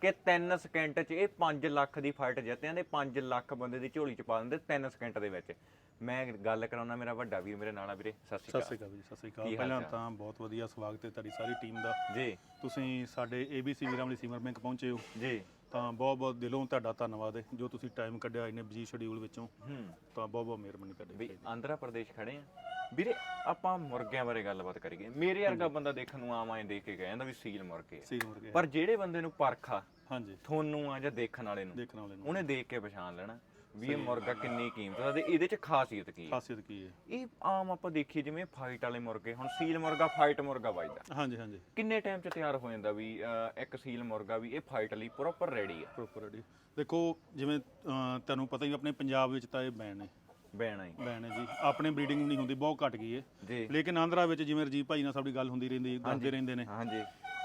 ਕਿ 3 ਸਕਿੰਟ 'ਚ ਇਹ 5 ਲੱਖ ਦੀ ਫਾਈਟ ਜਿੱਤਿਆਂ ਦੇ 5 ਲੱਖ ਬੰਦੇ ਦੀ ਝੋਲੀ 'ਚ ਪਾ ਦਿੰਦੇ 3 ਸਕਿੰਟ ਦੇ ਵਿੱਚ। ਮੈਂ ਗੱਲ ਕਰਾਉਣਾ ਮੇਰਾ ਵੱਡਾ ਵੀਰ ਮੇਰੇ ਨਾਲ ਆ ਵੀਰੇ ਸਤਿ ਸਤਿ ਸ਼੍ਰੀ ਅਕਾਲ ਜੀ ਸਤਿ ਸ਼੍ਰੀ ਅਕਾਲ। ਹਾਲ ਪਹਿਲਾਂ? ਤਾਂ ਬਹੁਤ ਵਧੀਆ ਸਵਾਗਤ ਹੈ ਤੁਹਾਡੀ ਸਾਰੀ ਟੀਮ ਦਾ। ਜੀ। ਤੁਸੀਂ ਸਾਡੇ ABC ਵੀਰਾਂ ਵਾਲੀ ਸੀਮਰ ਬੈਂਕ ਪਹੁੰਚੇ ਹੋ। ਜੀ। ਤਾਂ ਬਹੁਤ ਬਹੁਤ ਦਿਲੋਂ ਤੁਹਾਡਾ ਧੰਨਵਾਦ ਹੈ ਜੋ ਤੁਸੀਂ ਟਾਈਮ ਕੱਢਿਆ ਇਹਨੇ ਬਿਜ਼ੀ ਸ਼ਡਿਊਲ ਵਿੱਚੋਂ। ਹੂੰ। ਤਾਂ ਬਹੁਤ ਬਹੁਤ ਮਿਹਰਬਾਨੀ ਤੁਹਾਡੀ। ਵੀ ਆਂਧਰਾ ਪ੍ਰਦੇਸ਼ ਖੜੇ ਆ। ਵੀਰੇ ਆਪਾਂ ਮੁਰਗਿਆਂ ਬਾਰੇ ਗੱਲਬਾਤ ਕਰੀਏ। ਮੇਰੇ ਵਰਗਾ ਬੰਦਾ ਦੇਖਣ ਨੂੰ ਆਮ ਆਏ ਦੇਖ ਕੇ ਕਹਿੰਦਾ ਵੀ ਸੀਲ ਮੁਰਗੇ ਆ। ਸੀ ਮੁਰਗੇ ਪਰ ਜਿਹੜੇ ਬੰਦੇ ਨੂੰ ਪਰਖਾ ਹਾਂਜੀ। ਤੁਹਾਨੂੰ ਆ ਜਾਂ ਦੇਖਣ ਵਾਲੇ ਨੂੰ ਦੇਖਣ ਵਾਲੇ ਨੂੰ। ਉਹਨੇ ਦੇਖ ਕੇ ਪਛਾਣ ਲੈਣਾ ਵੀ ਇਹ ਮੁਰਗਾ ਕਿੰਨੀ ਕੀਮਤ ਦਾ ਤੇ ਇਹਦੇ ਚ ਖਾਸੀਅਤ ਕੀ ਹੈ ਖਾਸੀਅਤ ਕੀ ਹੈ ਇਹ ਆਮ ਆਪਾਂ ਦੇਖੀਏ ਜਿਵੇਂ ਫਾਈਟ ਵਾਲੇ ਮੁਰਗੇ ਹੁਣ ਸੀਲ ਮੁਰਗਾ ਫਾਈਟ ਮੁਰਗਾ ਵੱਜਦਾ। ਹਾਂਜੀ ਹਾਂਜੀ। ਕਿੰਨੇ ਟਾਈਮ ਚ ਤਿਆਰ ਹੋ ਜਾਂਦਾ ਵੀ ਅਹ, ਇੱਕ ਸੀਲ ਮੁਰਗਾ ਵੀ ਇਹ ਫਾਈਟ ਲਈ ਪ੍ਰੋਪਰ ਰੈਡੀ ਆ? ਪ੍ਰੋਪਰ ਰੈਡੀ ਦੇਖੋ ਜਿਵੇਂ ਅਹ, ਤੁਹਾਨੂੰ ਪਤਾ ਹੀ ਆਪਣੇ ਪੰਜਾਬ ਵਿੱਚ ਤਾਂ ਇਹ ਬੈਨ ਹੈ ਬੈਣਾ ਹੀ। ਬੈਨ ਹੈ ਜੀ। ਆਪਣੇ ਬਰੀਡਿੰਗ ਨਹੀਂ ਹੁੰਦੀ ਬਹੁਤ ਘਟ ਗਈ ਹੈ ਜੀ। ਲੇਕਿਨ ਆਂਧਰਾ ਵਿੱਚ ਜਿਵੇਂ ਰਜੀਵ ਭਾਈ ਨਾਲ ਸਾਡੀ ਗੱਲ ਹੁੰਦੀ ਰਹਿੰਦੀ ਦੱਸਦੇ ਰਹਿੰਦੇ ਨੇ। ਹਾਂਜੀ।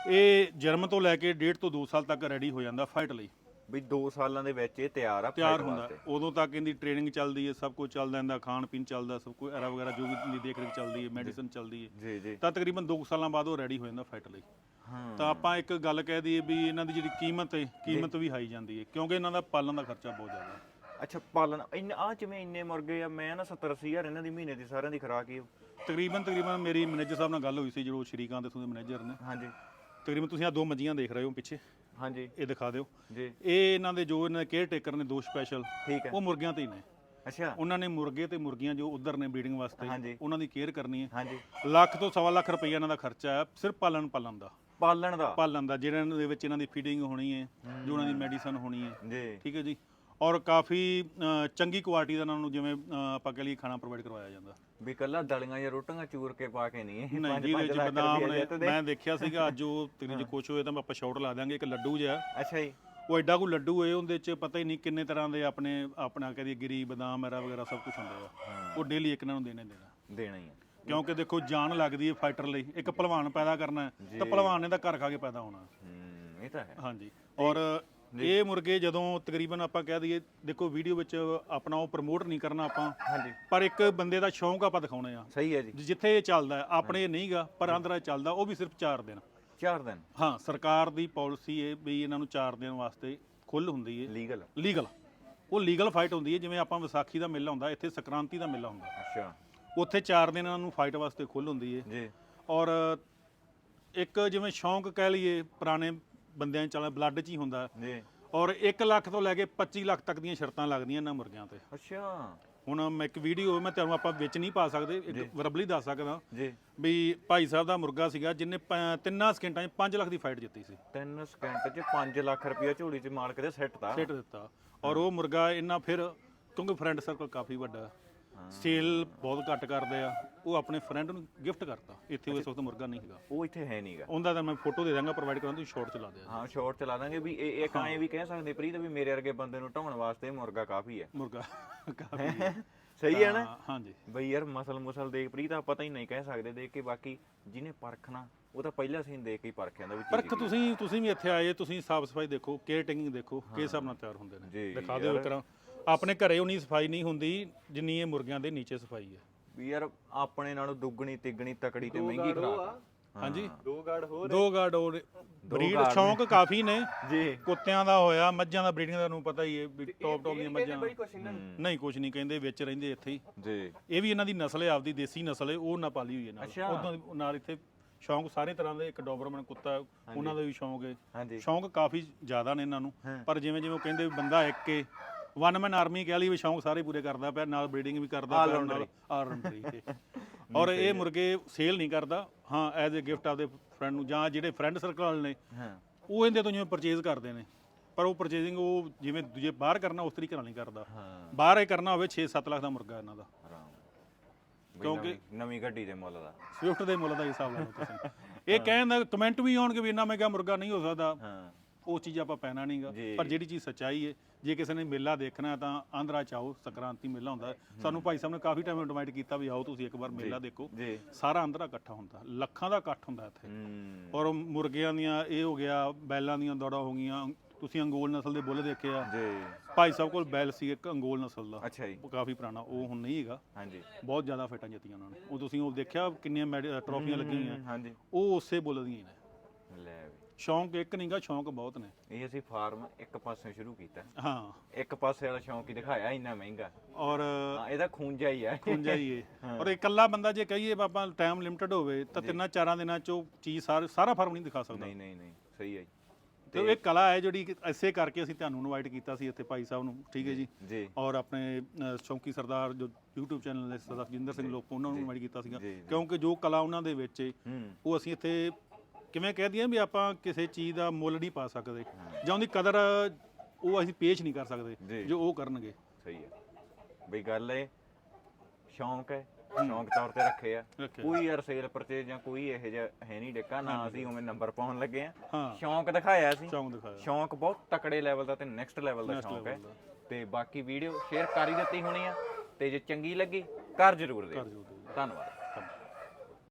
ਇਹ ਜਨਮ ਤੋਂ ਲੈ ਕੇ ਡੇਢ ਤੋਂ 2 ਸਾਲ ਤੱਕ ਰੈਡੀ ਹੋ ਜਾਂਦਾ ਫਾਈਟ ਲਈ। ਵੀ 2 ਸਾਲਾਂ ਦੇ ਵਿੱਚ ਇਹ ਤਿਆਰ ਆ ਤਿਆਰ ਹੁੰਦਾ। ਉਦੋਂ ਤੱਕ ਇਹਦੀ ਟ੍ਰੇਨਿੰਗ ਚੱਲਦੀ ਹੈ ਸਭ ਕੁਝ ਚੱਲਦਾ ਇਹਦਾ ਖਾਣ ਪੀਣ ਚੱਲਦਾ ਸਭ ਕੁਝ ਐਰਾ ਵਗੈਰਾ ਜੋ ਵੀ ਦੇਖ ਰੇਖ ਚੱਲਦੀ ਹੈ ਮੈਡੀਸਨ ਚੱਲਦੀ ਹੈ ਜੀ ਜੀ। ਤਾਂ ਤਕਰੀਬਨ 2 ਸਾਲਾਂ ਬਾਅਦ ਉਹ ਰੈਡੀ ਹੋ ਜਾਂਦਾ ਫਾਈਟ ਲਈ। ਹਾਂ। ਤਾਂ ਆਪਾਂ ਇੱਕ ਗੱਲ ਕਹਿ ਦਈਏ ਵੀ ਇਹਨਾਂ ਦੀ ਜਿਹੜੀ ਕੀਮਤ ਹੈ ਕੀਮਤ ਵੀ ਹਾਈ ਜਾਂਦੀ ਹੈ ਕਿਉਂਕਿ ਇਹਨਾਂ ਦਾ ਪਾਲਣ ਦਾ ਖਰਚਾ ਬਹੁਤ ਜ਼ਿਆਦਾ। ਹੈ ਅੱਛਾ ਪਾਲਣ। ਇੰਨ ਆ ਜਿਵੇਂ ਇੰਨੇ ਮੁਰਗੇ ਆ ਮੈਂ ਨਾ 70 ਅੱਸੀ ਹਜ਼ਾਰ ਇਹਨਾਂ ਦੀ ਮਹੀਨੇ ਦੀ ਸਾਰਿਆਂ ਦੀ ਖਰਾਕ ਹੀ ਤਕਰੀਬਨ ਤਕਰੀਬਨ ਮੇਰੀ ਮੈਨੇਜਰ ਸਾਹਿਬ ਨਾਲ ਗੱਲ ਹੋਈ ਸੀ ਜਦੋਂ ਸ਼੍ਰੀਕਾਂਤ ਦੇ ਮੈਨੇਜਰ ਨੇ। ਹਾਂਜੀ। ਤਕਰੀਬਨ ਤੁਸੀਂ ਆ ਦੋ ਮੰਜੀਆਂ ਦੇਖ ਰਹੇ ਹੋ ਪਿੱਛੇ। ਹਾਂਜੀ। ਇਹ ਦਿਖਾ ਦਿਓ। ਜੀ। ਇਹ ਇਹਨਾਂ ਦੇ ਜੋ ਇਹਨਾਂ ਕੇਅਰ ਟੇਕਰ ਨੇ ਦੋ ਸਪੈਸ਼ਲ ਠੀਕ ਹੈ। ਉਹ ਮੁਰਗਿਆਂ ਤੇ ਹੀ ਨੇ। ਅੱਛਾ। ਉਹਨਾਂ ਨੇ ਮੁਰਗੇ ਤੇ ਮੁਰਗੀਆਂ ਜੋ ਉਧਰ ਨੇ ਬਰੀਡਿੰਗ ਵਾਸਤੇ। ਉਹਨਾਂ ਦੀ ਕੇਅਰ ਕਰਨੀ ਹੈ। ਹਾਂਜੀ। ਲੱਖ ਤੋਂ ਸਵਾ ਲੱਖ ਰੁਪਈਆ ਇਹਨਾਂ ਦਾ ਖਰਚਾ ਹੈ ਸਿਰਫ ਪਾਲਣ ਪਾਲਣ ਦਾ। ਪਾਲਣ ਦਾ? ਪਾਲਣ ਦਾ ਜਿਹੜਾ ਇਹਨਾਂ ਦੇ ਵਿੱਚ ਇਹਨਾਂ ਦੀ ਫੀਡਿੰਗ ਹੋਣੀ ਹੈ ਜੋ ਉਹਨਾਂ ਦੀ ਮੈਡੀਸਨ ਹੋਣੀ ਹੈ। ਜੀ। ਠੀਕ ਹੈ ਜੀ। ਔਰ ਕਾਫੀ ਅ, ਚੰਗੀ ਕੁਆਲਿਟੀ ਦਾ ਇਹਨਾਂ ਨੂੰ ਜਿਵੇਂ ਅ, ਆਪਾਂ ਕਹ ਖਾਣਾ ਪ੍ਰੋਵਾਈਡ ਕਰਵਾਇਆ ਜਾਂਦਾ। ਵੀ ਕੱਲਾ ਦਲੀਆਂ ਜਾਂ ਰੋਟੀਆਂ ਚੂਰ ਕੇ ਪਾ ਕੇ ਨਹੀਂ ਇਹ ਨਹੀਂ ਪੰਜ- ਪੰਜ ਇਹਦੇ ਲੱਖ ਵਿੱਚ ਬਦਾਮ ਰੁਪਈਆ ਨੇ ਜਿੱਤਦੇ। ਮੈਂ ਦੇਖਿਆ ਸੀਗਾ ਅੱਜ ਉਹ ਤੇਰੀ ਜੇ ਕੁਛ ਹੋਏ ਤਾਂ ਆਪਾਂ ਸ਼ਾਟ ਲਾ ਦਾਂਗੇ ਇੱਕ ਲੱਡੂ ਜਿਹਾ। ਅੱਛਾ ਜੀ। ਉਹ ਐਡਾ ਕੋ ਲੱਡੂ ਹੋਏ ਉਹਦੇ ਚ ਪਤਾ ਹੀ ਨਹੀਂ ਕਿੰਨੇ ਤਰ੍ਹਾਂ ਦੇ ਆਪਣੇ ਆਪਣਾ ਕਹਦੀ ਗਿਰੀ ਬਦਾਮ ਐਰਾ ਵਗੈਰਾ ਸਭ ਕੁਝ ਹੁੰਦਾ ਆ ਉਹ ਡੇਲੀ ਇੱਕ ਇਹਨਾਂ ਨੂੰ ਦੇਣੇ ਦੇਣਾ। ਦੇਣਾ ਹੀ ਕਿਉਂਕਿ ਦੇਖੋ ਜਾਨ ਲੱਗਦੀ ਹੈ ਫਾਈਟਰ ਲਈ। ਇੱਕ ਪਹਿਲਵਾਨ ਪੈਦਾ ਕਰਨਾ ਹੈ ਤਾਂ ਪਹਿਲਵਾਨ ਨੇ ਤਾਂ ਘਰ ਖਾ ਕੇ ਪੈਦਾ ਹੋਣਾ। ਹੂੰ ਇਹ ਤਾਂ ਹੈ। ਹਾਂਜੀ। ਔਰ ਇਹ ਮੁਰਗੇ ਜਦੋਂ ਤਕਰੀਬਨ ਆਪਾਂ ਕਹਿ ਦਈਏ ਦੇਖੋ ਵੀਡੀਓ ਵਿੱਚ ਆਪਣਾ ਉਹ ਪ੍ਰਮੋਟ ਨਹੀਂ ਕਰਨਾ ਆਪਾਂ। ਹਾਂਜੀ। ਪਰ ਇੱਕ ਬੰਦੇ ਦਾ ਸ਼ੌਂਕ ਆਪਾਂ ਦਿਖਾਉਣੇ ਆ। ਸਹੀ ਹੈ ਜੀ। ਜਿੱਥੇ ਇਹ ਚੱਲਦਾ ਹੈ, ਆਪਣੇ ਇਹ ਨਹੀਂਗਾ ਪਰ ਆਂਧਰਾ 'ਚ ਚੱਲਦਾ ਉਹ ਵੀ ਸਿਰਫ 4 ਦਿਨ। 4 ਦਿਨ? ਹਾਂ ਸਰਕਾਰ ਦੀ ਪਾਲਿਸੀ ਹੈ ਵੀ ਇਹਨਾਂ ਨੂੰ 4 ਦਿਨ ਵਾਸਤੇ ਖੁੱਲ ਹੁੰਦੀ ਹੈ। ਲੀਗਲ ਲੀਗਲ ਉਹ ਲੀਗਲ ਫਾਈਟ ਹੁੰਦੀ ਹੈ ਜਿਵੇਂ ਆਪਾਂ ਵਿਸਾਖੀ ਦਾ ਮੇਲਾ ਹੁੰਦਾ ਇੱਥੇ ਸੰਕ੍ਰਾਂਤੀ ਦਾ ਮੇਲਾ ਹੁੰਦਾ। ਅੱਛਾ। ਉੱਥੇ 4 ਦਿਨ ਇਹਨਾਂ ਨੂੰ ਫਾਈਟ ਵਾਸਤੇ ਖੁੱਲ ਹੁੰਦੀ ਹੈ। ਜੀ। ਔਰ ਇੱਕ ਜਿਵੇਂ ਸ਼ੌਂਕ ਕਹਿ ਲਈਏ ਪੁਰਾਣੇ ਬੰਦਿਆਂ 'ਚ ਚੱਲ ਬਲੱਡ 'ਚ ਹੀ ਹੁੰਦਾ। ਜੀ। ਔਰ 1 ਲੱਖ ਤੋਂ ਲੈ ਕੇ 25 ਲੱਖ ਤੱਕ ਦੀਆਂ ਸ਼ਰਤਾਂ ਲੱਗਦੀਆਂ ਇਹਨਾਂ ਮੁਰਗਿਆਂ ਤੇ। ਅੱਛਾ। ਹੁਣ ਮੈਂ ਇੱਕ ਵੀਡੀਓ ਮੈਂ ਤੁਹਾਨੂੰ ਆਪਾਂ ਵਿੱਚ ਨਹੀਂ ਪਾ ਸਕਦੇ ਇੱਕ ਵਰਬਲੀ ਦੱਸ ਸਕਦਾ। ਜੀ। ਵੀ ਭਾਈ ਸਾਹਿਬ ਦਾ ਮੁਰਗਾ ਸੀਗਾ ਜਿਨੇ ਤਿੰਨਾਂ ਸਕਿੰਟਾਂ 'ਚ 5 ਲੱਖ ਦੀ ਫਾਈਟ ਜਿੱਤੀ ਸੀ। 3 ਸਕਿੰਟ 'ਚ 5 ਲੱਖ ਰੁਪਇਆ ਝੋਲੀ 'ਚ ਮਾਲਕ ਦੇ ਸੈੱਟ ਤਾ। ਸਿੱਟ ਦਿੱਤਾ। ਔਰ ਉਹ ਮੁਰਗਾ ਇਹਨਾਂ ਫਿਰ ਕਿਉਂਕਿ ਫਰੈਂਡ ਸਰਕਲ ਕਾਫੀ ਵੱਡਾ। ਸੇਲ ਬਹੁਤ ਘੱਟ ਕਰਦੇ ਆ। ਉਹ ਆਪਣੇ ਫਰੈਂਡ ਨੂੰ ਗਿਫਟ ਕਰਤਾ। ਇੱਥੇ ਉਹ ਇਸ ਵਕਤ ਮੁਰਗਾ ਨਹੀਂ ਹੈਗਾ ਉਹ ਇੱਥੇ ਹੈ ਨਹੀਂਗਾ ਉਹਦਾ ਤਾਂ ਮੈਂ ਫੋਟੋ ਦੇ ਦਾਂਗਾ ਪ੍ਰੋਵਾਈਡ ਕਰਾਂ ਤੁਸੀਂ ਸ਼ਾਰਟ ਚਲਾ ਦਿਆ ਹਾਂ ਸ਼ਾਰਟ ਚਲਾ ਦਾਂਗੇ ਵੀ ਇਹ ਇੱਕ ਐਂ ਵੀ ਕਹਿ ਸਕਦੇ ਪ੍ਰੀਤ ਵੀ ਮੇਰੇ ਵਰਗੇ ਬੰਦੇ ਨੂੰ ਢਾਉਣ ਵਾਸਤੇ ਇਹ ਮੁਰਗਾ ਕਾਫੀ ਹੈ। ਮੁਰਗਾ ਕਾਫੀ ਸਹੀ ਹੈ ਨਾ? ਹਾਂਜੀ। ਬਈ ਯਾਰ ਮਸਲ ਮੁਸਲ ਦੇਖ ਪ੍ਰੀਤ ਆ ਪਤਾ ਹੀ ਨਹੀਂ ਕਹਿ ਸਕਦੇ ਦੇਖ ਕੇ ਬਾਕੀ ਜਿਹਨੇ ਪਰਖਣਾ ਉਹ ਤਾਂ ਪਹਿਲਾ ਸੀਨ ਦੇਖ ਕੇ ਹੀ ਪਰਖ ਜਾਂਦਾ ਵੀ ਪਰ ਚੀਜ਼ ਤੁਸੀਂ ਤੁਸੀਂ ਵੀ ਇੱਥੇ ਆਏ ਤੁਸੀਂ ਸਾਫ਼ ਸਫ਼ਾਈ ਦੇਖੋ ਕੇਅਰ ਟੇਕਿੰਗ ਦੇਖੋ ਕਿਸ ਹਿਸਾਬ ਨਾਲ ਤਿਆਰ ਹੁੰਦੇ ਨੇ। ਦਿਖਾ ਦਿਓ ਇੱਕ ਤਰ੍ਹਾਂ ਆਪਣੇ ਘਰੇ ਉਨੀ ਸਫ਼ਾਈ ਨਹੀਂ ਹੁੰਦੀ ਜਿੰਨੀ ਇਹ ਮੁਰਗਿਆਂ ਦੇ ਨੀਚੇ ਸਫ਼ਾਈ ਹੈ। ਵੀ ਯਾਰ ਆਪਣੇ ਨਾਲੋਂ ਦੁੱਗਣੀ ਤਿੱਗਣੀ ਤਕੜੀ ਤੇ ਮਹਿੰਗੀ ਖਰਾਕ ਹਾਂਜੀ। ਦੋ ਗਾਰਡ ਹੋਰ ਦੋ ਗਾਰਡ ਹੋਰ। ਬਰੀਡ ਸ਼ੌਂਕ ਕਾਫੀ ਨੇ। ਜੀ। ਕੁੱਤਿਆਂ ਦਾ ਹੋਇਆ ਮੱਝਾਂ ਦਾ ਬਰੀਡਿੰਗ ਦਾ ਨੂੰ ਪਤਾ ਹੀ ਹੈ ਵੀ ਟੌਪ ਟੌਪ ਦੀਆਂ ਮੱਝਾਂ। ਨਹੀਂ ਕੁਝ ਨਹੀਂ ਕਹਿੰਦੇ ਵਿੱਚ ਰਹਿੰਦੇ ਇੱਥੇ ਹੀ। ਜੀ। ਇਹ ਵੀ ਇਹਨਾਂ ਦੀ ਨਸਲ ਹੈ ਆਪਦੀ ਦੇਸੀ ਨਸਲ ਹੈ ਉਹ ਨਾ ਪਾਲੀ ਹੋਈ ਹੈ ਨਾਲ। ਉਦੋਂ ਨਾਲ ਇੱਥੇ ਸ਼ੌਂਕ ਸਾਰੇ ਤਰ੍ਹਾਂ ਦੇ ਇੱਕ ਡੋਬਰਮਨ ਕੁੱਤਾ ਉਹਨਾਂ ਦਾ ਵੀ ਸ਼ੌਂਕ ਹੈ। ਹਾਂਜੀ। ਸ਼ੌਂਕ ਕਾਫੀ ਜ਼ਿਆਦਾ ਨੇ ਇਹਨਾਂ ਨੂੰ। ਪਰ ਜਿਵੇਂ ਜਿਵੇਂ ਉਹ ਕਹਿੰਦੇ ਵੀ ਬੰਦਾ ਇੱਕ ਏ ਵਨ ਮੈਨ ਆਰਮੀ ਕਹਿ ਲਈ ਵੀ ਸ਼ੌਂਕ ਸਾਰੇ ਪੂਰੇ ਕਰਦਾ ਪਿਆ ਨਾਲ ਬਰੀਡਿੰਗ ਵੀ ਕਰਦਾ ਪਿਆ ਨਾਲ ਆਲਰਾਊਂਡਰ ਔਰ ਇਹ ਮੁਰਗੇ ਸੇਲ ਨਹੀਂ ਕਰਦਾ। ਹਾਂ ਐਜ਼ ਅ ਗਿਫਟ ਆਪਦੇ ਫਰੈਂਡ ਨੂੰ ਜਾਂ ਜਿਹੜੇ ਫਰੈਂਡ ਸਰਕਲ ਵਾਲੇ ਨੇ ਹਾਂ। ਉਹ ਇਹਦੇ ਤੋਂ ਜਿਵੇਂ ਪਰਚੇਜ਼ ਕਰਦੇ ਨੇ। ਪਰ ਉਹ ਪਰਚੇਜ਼ਿੰਗ ਉਹ ਜਿਵੇਂ ਦੂਜੇ ਬਾਹਰ ਕਰਨਾ ਉਸ ਤਰੀਕੇ ਨਾਲ ਨਹੀਂ ਕਰਦਾ। ਹਾਂ। ਬਾਹਰ ਇਹ ਕਰਨਾ ਹੋਵੇ 6-7 ਲੱਖ ਦਾ ਮੁਰਗਾ ਇਹਨਾਂ ਦਾ। ਕਿਉਂਕਿ- ਨਵੀਂ ਗੱਡੀ ਦੇ ਮੁੱਲ ਦਾ। ਸਵਿਫਟ ਦੇ ਮੁੱਲ ਦਾ ਹਿਸਾਬ ਲਾ ਲਓ ਤੁਸੀਂ। ਇਹ ਕਹਿੰਦਾ ਕਮੈਂਟ ਵੀ ਆਉਣਗੇ ਵੀ ਇੰਨਾ ਮਹਿੰਗਾ ਮੁਰਗਾ ਨਹੀਂ ਹੋ ਸਕਦਾ। ਹਾਂ। ਉਹ ਚੀਜ਼ ਆਪਾਂ ਪੈਣਾ ਨਹੀਂਗਾ ਜੀ। ਪਰ ਜਿਹੜੀ ਚੀਜ਼ ਸੱਚਾਈ ਹੈ ਜੇ ਕਿਸੇ ਨੇ ਮੇਲਾ ਦੇਖਣਾ ਤਾਂ ਆਂਧਰਾ ਚਾਓ ਸੰਕ੍ਰਾਂਤੀ ਮੇਲਾ ਹੁੰਦਾ। ਹੈ। ਸਾਨੂੰ ਭਾਈ ਸਾਹਿਬ ਨੇ ਕਾਫੀ ਟਾਈਮ ਇਨਵਾਈਟ ਕੀਤਾ ਵੀ ਆਓ ਤੁਸੀਂ ਇੱਕ ਵਾਰ ਮੇਲਾ ਦੇਖੋ। ਜੀ। ਸਾਰਾ ਆਂਧਰਾ ਇਕੱਠਾ ਹੁੰਦਾ। ਲੱਖਾਂ ਦਾ ਇਕੱਠ ਹੁੰਦਾ ਇੱਥੇ। ਹੂੰ। ਔਰ ਮੁਰਗਿਆਂ ਦੀਆਂ ਇਹ ਹੋ ਗਿਆ ਬੈਲਾਂ ਦੀਆਂ ਦੌੜਾਂ ਹੋ ਗਈਆਂ। ਤੁਸੀਂ ਅੰਗੋਲ ਨਸਲ ਦੇ ਬੁੱਲ ਦੇਖੇ ਆ ਜੀ। ਭਾਈ ਸਾਹਿਬ ਕੋਲ ਬੈਲ ਸੀ ਇੱਕ ਅੰਗੋਲ ਨਸਲ ਦਾ। ਅੱਛਾ ਜੀ। ਉਹ ਕਾਫੀ ਪੁਰਾਣਾ ਉਹ ਹੁਣ ਨਹੀਂ ਹੈਗਾ। ਹਾਂਜੀ। ਬਹੁਤ ਜ਼ਿਆਦਾ ਫੇਟਾਂ ਜਿੱਤੀਆਂ ਉਹਨਾਂ ਨੇ। ਉਹ ਤੁਸੀਂ ਉਹ ਦੇਖਿਆ ਕਿੰਨੀਆਂ ਮੈਡ- ਟਰੋਫੀਆਂ ਲੱਗੀਆਂ ਹੋਈਆਂ। ਹਾਂਜੀ। ਉਹ ਉਸੇ ਬੁੱਲ ਦੀਆਂ ਹੀ ਨੇ। ਲੈ ਸ਼ੌਂਕ ਇੱਕ ਨਹੀਂਗਾ ਸ਼ੌਂਕ ਬਹੁਤ ਨੇ। ਇਹ ਅਸੀਂ ਫਾਰਮ ਇੱਕ ਪਾਸੇ ਸ਼ੁਰੂ ਕੀਤਾ। ਹਾਂ। ਇੱਕ ਪਾਸੇ ਵਾਲਾ ਸ਼ੌਂਕ ਹੀ ਦਿਖਾਇਆ ਇੰਨਾ ਮਹਿੰਗਾ। ਔਰ ਹਾਂ ਇਹਦਾ ਖੂੰਜਾ ਹੀ ਹੈ ਖੁੰਝਾ ਹੀ। ਇਹ ਔਰ ਇਕੱਲਾ ਬੰਦਾ ਜੇ ਕਹੀਏ ਬਾਬਾ ਟਾਈਮ ਲਿਮਟਿਡ ਹੋਵੇ ਤਾਂ ਤਿੰਨਾਂ ਚਾਰਾਂ ਦਿਨਾਂ ਚੋਂ ਚੀਜ਼ ਸਾਰ- ਸਾਰਾ ਫਾਰਮ ਨਹੀਂ ਦਿਖਾ ਸਕਦਾ। ਨਹੀਂ ਨਹੀਂ ਨਹੀਂ ਸਹੀ ਹੈ ਜੀ। ਤੇ ਇਹ ਕਲਾ ਹੈ ਜਿਹੜੀ ਐਸੇ ਕਰਕੇ ਅਸੀਂ ਤੁਹਾਨੂੰ ਇਨਵਾਈਟ ਕੀਤਾ ਸੀ ਇੱਥੇ ਭਾਈ ਸਾਹਿਬ ਨੂੰ ਠੀਕ ਹੈ ਜੀ? ਜੀ ਔਰ ਆਪਣੇ ਅ, ਸ਼ੌਂਕੀ ਸਰਦਾਰ ਜੋ YouTube ਚੈਨਲ ਨੇ ਸਰਦਾਰ ਜਿੰਦਰ ਸਿੰਘ ਲੋਕੋ ਉਹਨਾਂ ਨੂੰ ਇਨਵਾਈਟ ਕੀਤਾ ਸੀਗਾ। ਜੀ, ਜੀ। ਕਿਉਂਕਿ ਜੋ ਕਲਾ ਉਹਨਾਂ ਦੇ ਵਿੱਚ ਹੈ ਹੂੰ। ਉਹ ਅਸੀਂ ਇੱਥੇ ਕਿਵੇਂ ਕਹਿ ਦਈਏ ਵੀ ਆਪਾਂ ਕਿਸੇ ਚੀਜ਼ ਦਾ ਮੁੱਲ ਨਹੀਂ ਪਾ ਸਕਦੇ ਜਾਂ ਉਹਦੀ ਕਦਰ ਉਹ ਅਸੀਂ ਪੇਸ਼ ਨਹੀਂ ਕਰ। ਸਕਦੇ ਜੋ। ਉਹ ਕਰਨਗੇ। ਸਹੀ ਹੈ। ਬਈ ਗੱਲ ਇਹ ਸ਼ੌਂਕ ਹੈ ਸ਼ੌਂਕ ਤੌਰ ਤੇ ਰੱਖੇ ਆ। ਕੋਈ ਯਾਰ ਸੇਲ ਪਰਚੇਜ ਜਾਂ ਕੋਈ ਇਹੋ ਜਿਹਾ ਹੈ ਨਹੀਂ ਡਿੱਕਾ ਨਾ ਅਸੀਂ ਉਵੇਂ ਨੰਬਰ ਪਾਉਣ ਲੱਗੇ ਆ। ਹਾਂ। ਸ਼ੌਂਕ ਦਿਖਾਇਆ ਸੀ। ਸ਼ੌਂਕ ਦਿਖਾਇਆ। ਸ਼ੌਂਕ ਬਹੁਤ ਤਕੜੇ ਲੈਵਲ ਦਾ ਤੇ ਨੈਕਸਟ ਲੈਵਲ ਦਾ ਸ਼ੌਂਕ ਹੈ। ਤੇ ਬਾਕੀ ਵੀਡੀਓ ਸ਼ੇਅਰ ਕਰ ਹੀ ਦਿੱਤੀ ਹੋਣੀ ਆ। ਤੇ ਜੇ ਚੰਗੀ ਲੱਗੀ ਕਰ ਜ਼ਰੂਰ ਕਰ ਦਿਓ। ਧੰਨਵਾਦ।